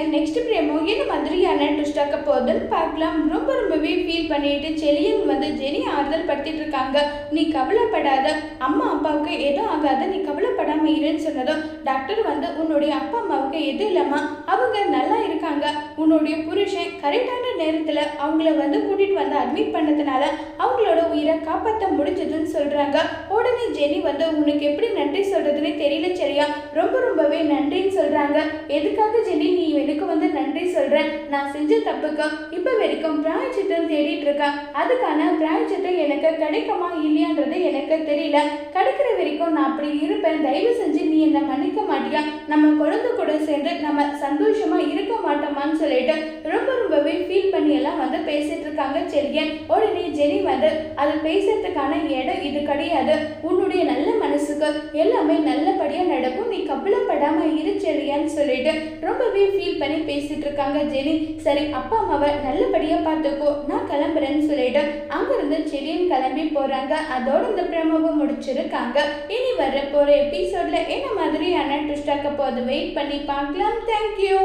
Chezhiyan next பிரேமோ என்ன மாதிரியான ட்விஸ்டாக்க போகுதுன்னு பார்க்கலாம். ரொம்ப ரொம்பவே ஃபீல் பண்ணிட்டு செலியன் வந்து ஜெனி ஆறுதல் படுத்திட்டு இருக்காங்க. நீ கவலைப்படாத அம்மா அப்பாவுக்கு எதுவும் ஆகாத. நீ கவலைப்படாம இருன்னு சொன்னதும் டாக்டர் வந்து உன்னுடைய அப்பா அம்மாவுக்கு எதுவும் இல்லம்மா அவங்க நல்லா இருக்காங்க. உன்னுடைய புருஷன் கரெக்டான நேரத்தில் அவங்கள வந்து கூட்டிட்டு வந்து அட்மிட் பண்ணதுனால அவங்களோட உயிரை காப்பாற்ற முடிஞ்சதுன்னு சொல்றாங்க. உடனே ஜெனி வந்து உனக்கு எப்படி நன்றி சொல்றதுன்னு தெரியல சரியா ரொம்ப ரொம்பவே நன்றி கேட்குறாங்க எதுக்காக ஜெனி நீ எனக்கு வந்து நன்றி சொல்கிற நான் செஞ்ச தப்புக்கு இப்போ வரைக்கும் பிராயச்சித்தம் தேடிட்டு இருக்கேன் அதுக்கான பிராயச்சித்தம் எனக்கு கிடைக்குமா இல்லையான்றது எனக்கு தெரியல. கிடைக்கிற வரைக்கும் நான் அப்படி இருப்பேன். தயவு செஞ்சு நீ என்னை மன்னிக்க மாட்டியா? நம்ம குழந்தை கூட சேர்ந்து நம்ம சந்தோஷமாக இருக்க மாட்டோமான்னு சொல்லிட்டு ரொம்ப ரொம்பவே ஃபீல் பண்ணி எல்லாம் வந்து பேசிட்டு இருக்காங்க செல்லியன் உடனே ஜெனி வந்து அது பேசுறதுக்கான இடம் இது கிடையாது. உன்னுடைய நல்ல மனசுக்கு எல்லாமே நல்லபடியாக நடக்கும் நீ கவலைப்படாம இரு செல்லியான்னு சொல்லிட்டு ரொம்பவே ஃபீல் பண்ணி பேசிட்டு இருக்காங்க ஜெனி சரி அப்பா அம்மாவை நல்லபடியா பார்த்துக்கோ நான் கிளம்புறேன்னு சொல்லிட்டு அங்கிருந்து செடியும் கிளம்பி போறாங்க. அதோட இந்த பிரமோவை முடிச்சிருக்காங்க. இனி வர போற எபிசோட்ல என்ன மாதிரியான ட்விஸ்டாக்க போது வெயிட் பண்ணி பார்க்கலாம். தேங்க்யூ